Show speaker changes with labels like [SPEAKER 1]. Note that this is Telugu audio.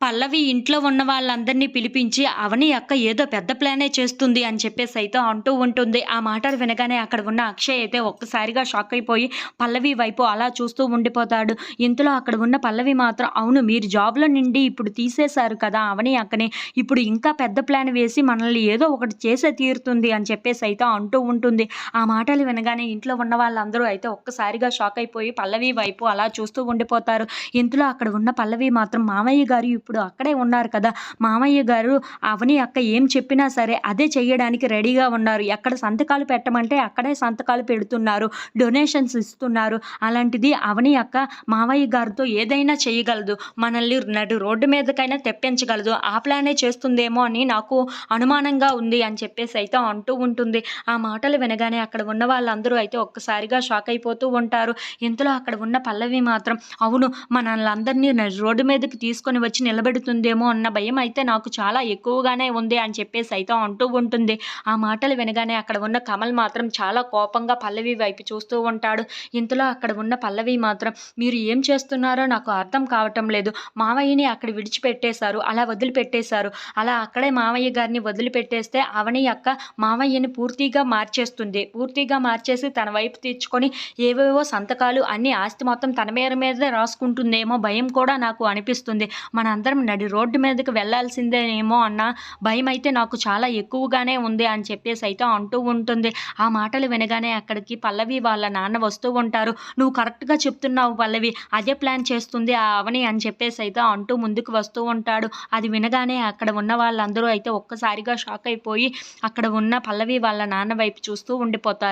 [SPEAKER 1] పల్లవి ఇంట్లో ఉన్న వాళ్ళందరినీ పిలిపించి అవని అక్క ఏదో పెద్ద ప్లానే చేస్తుంది అని చెప్పేసి అయితే అంటూ ఉంటుంది. ఆ మాటలు వినగానే అక్కడ ఉన్న అక్షయ్ అయితే ఒక్కసారిగా షాక్ అయిపోయి పల్లవి వైపు అలా చూస్తూ ఉండిపోతాడు. ఇంతలో అక్కడ ఉన్న పల్లవి మాత్రం అవును మీరు జాబ్లో నుండి ఇప్పుడు తీసేశారు కదా అవని అక్కని ఇప్పుడు ఇంకా పెద్ద ప్లాన్ వేసి మనల్ని ఏదో ఒకటి చేసే తీరుతుంది అని చెప్పేసి అయితే అంటూ ఉంటుంది. ఆ మాటలు వినగానే ఇంట్లో ఉన్న వాళ్ళందరూ అయితే ఒక్కసారిగా షాక్ అయిపోయి పల్లవి వైపు అలా చూస్తూ ఉండిపోతారు. ఇంతలో అక్కడ ఉన్న పల్లవి మాత్రం మామయ్య గారు ఇప్పుడు అక్కడే ఉన్నారు కదా. మామయ్య గారు అవని అక్క ఏం చెప్పినా సరే అదే చేయడానికి రెడీగా ఉన్నారు. ఎక్కడ సంతకాలు పెట్టమంటే అక్కడే సంతకాలు పెడుతున్నారు. డొనేషన్స్ ఇస్తున్నారు. అలాంటిది అవని అక్క మామయ్య గారితో ఏదైనా చేయగలదు మనల్ని నడు రోడ్డు మీదకైనా తెప్పించగలదు. ఆ ప్లానే చేస్తుందేమో అని నాకు అనుమానంగా ఉంది అని చెప్పేసి అయితే అంటూ ఉంటుంది. ఆ మాటలు వినగానే అక్కడ ఉన్న వాళ్ళందరూ అయితే ఒక్కసారిగా షాక్ అయిపోతూ ఉంటారు. ఇంతలో అక్కడ ఉన్న పల్లవి మాత్రం అవును మనల్ని అందరినీ రోడ్డు మీదకి తీసుకొని వచ్చి నిలబెడుతుందేమో అన్న భయం అయితే నాకు చాలా ఎక్కువగానే ఉంది అని చెప్పేసి అయితే అంటూ ఉంటుంది. ఆ మాటలు వినగానే అక్కడ ఉన్న కమల్ మాత్రం చాలా కోపంగా పల్లవి వైపు చూస్తూ ఉంటాడు. ఇంతలో అక్కడ ఉన్న పల్లవి మాత్రం మీరు ఏం చేస్తున్నారో నాకు అర్థం కావటం లేదు. మావయ్యని అక్కడ విడిచిపెట్టేశారు. అలా వదిలిపెట్టేశారు. అలా అక్కడే మావయ్య గారిని వదిలిపెట్టేస్తే అవని అక్క మావయ్యని పూర్తిగా మార్చేస్తుంది. పూర్తిగా మార్చేసి తన వైపు తీర్చుకొని ఏవేవో సంతకాలు అన్ని ఆస్తి మొత్తం తన మీద మీదే రాసుకుంటుందేమో భయం కూడా నాకు అనిపిస్తుంది. మనందరం నడి రోడ్డు మీదకి వెళ్ళాల్సిందేనేమో అన్న భయం అయితే నాకు చాలా ఎక్కువగానే ఉంది అని చెప్పేసి అయితే అంటూ ఉంటుంది. ఆ మాటలు వినగానే అక్కడికి పల్లవి వాళ్ళ నాన్న వస్తూ ఉంటారు. నువ్వు కరెక్ట్గా చెప్తున్నావు పల్లవి. అదే ప్లాన్ చేస్తుంది ఆ అవని అని చెప్పేసి అయితే అంటూ ముందుకు వస్తూ ఉంటాడు. అది వినగానే అక్కడ ఉన్న వాళ్ళందరూ అయితే ఒక్కసారిగా షాక్ అయిపోయి అక్కడ ఉన్న పల్లవి వాళ్ళ నాన్న వైపు చూస్తూ ఉండిపోతారు.